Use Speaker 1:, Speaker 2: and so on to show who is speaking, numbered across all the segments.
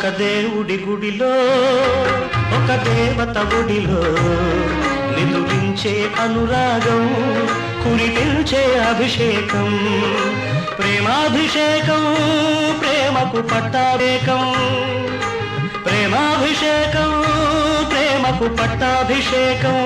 Speaker 1: ఒక దేవుడి గుడిలో ఒక దేవత గుడిలో నిదురించే అనురాగం కురిపించే అభిషేకం ప్రేమాభిషేకం ప్రేమకు పట్టాభిషేకం ప్రేమాభిషేకం ప్రేమకు పట్టాభిషేకం.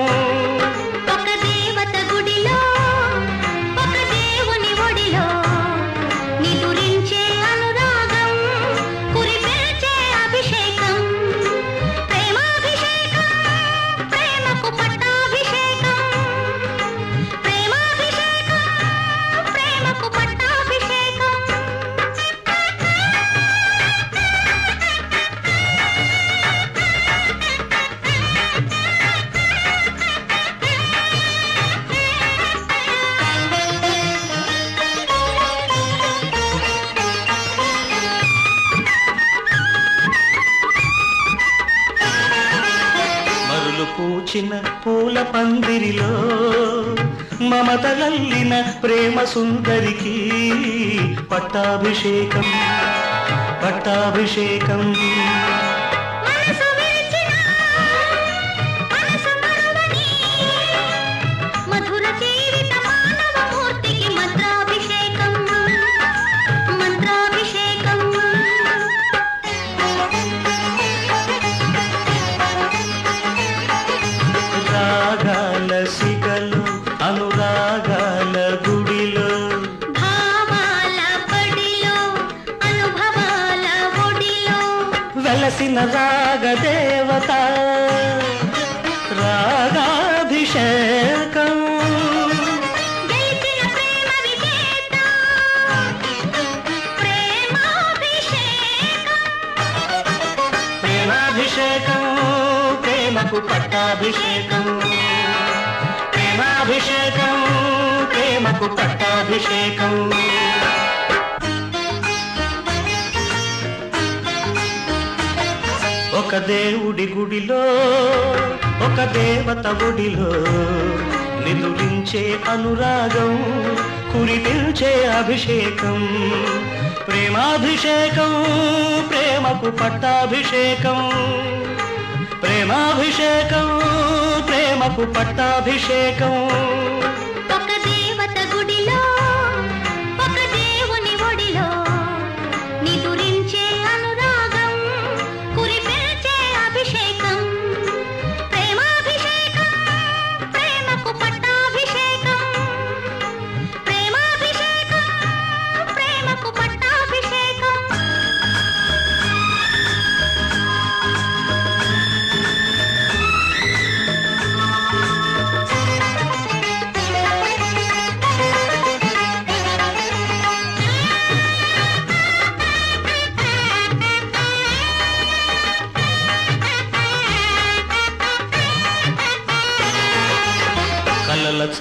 Speaker 1: పూచిన పూల పందిరిలో మమతలల్లిన ప్రేమ సుందరికి పట్టాభిషేకం పట్టాభిషేకం. రాగాభిషేకం.
Speaker 2: విజేత. ప్రేమాభిషేకం.
Speaker 1: ప్రేమాభిషేకం ప్రేమకు పట్టాభిషేకం. ప్రేమాభిషేకం ప్రేమకు పట్టాభిషేకం. ఒక దేవుడి గుడిలో ఒక దేవత గుడిలో నిదురించే అనురాగం కురిపించే అభిషేకం. ప్రేమాభిషేకం ప్రేమకు పట్టాభిషేకం. ప్రేమాభిషేకం ప్రేమకు పట్టాభిషేకం.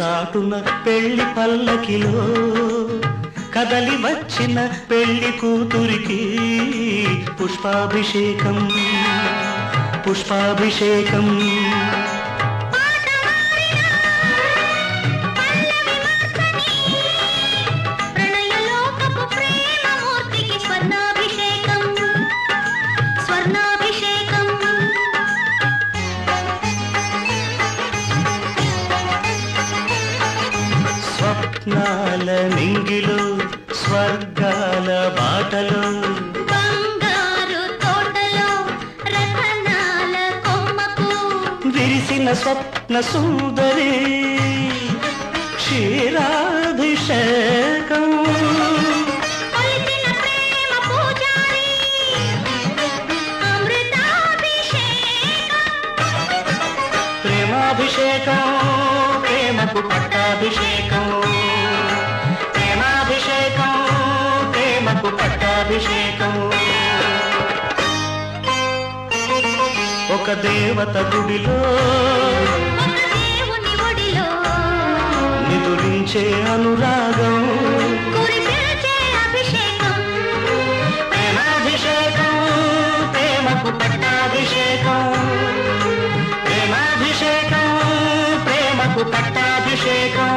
Speaker 1: చాటున పెళ్ళి పల్లకిలో కదలి వచ్చిన పెళ్ళి కూతురికి పుష్పాభిషేకం పుష్పాభిషేకం. స్వప్నాల నింగిలో స్వర్గాల బాటలో.
Speaker 2: బంగారు తోటలో రతనాల కొమ్మకు.
Speaker 1: విరిసిన స్వప్న సుందరి క్షీరాభిషేకం. ప్రేమాభిషేకం ప్రేమకు పట్టాభిషేకం. పట్టాభిషేకం ఒక దేవత గుడిలో
Speaker 2: నిదురించే అనురాగం. ప్రేమాభిషేకం
Speaker 1: ప్రేమకు పట్టాభిషేకం. ప్రేమకు పట్టాభిషేకం.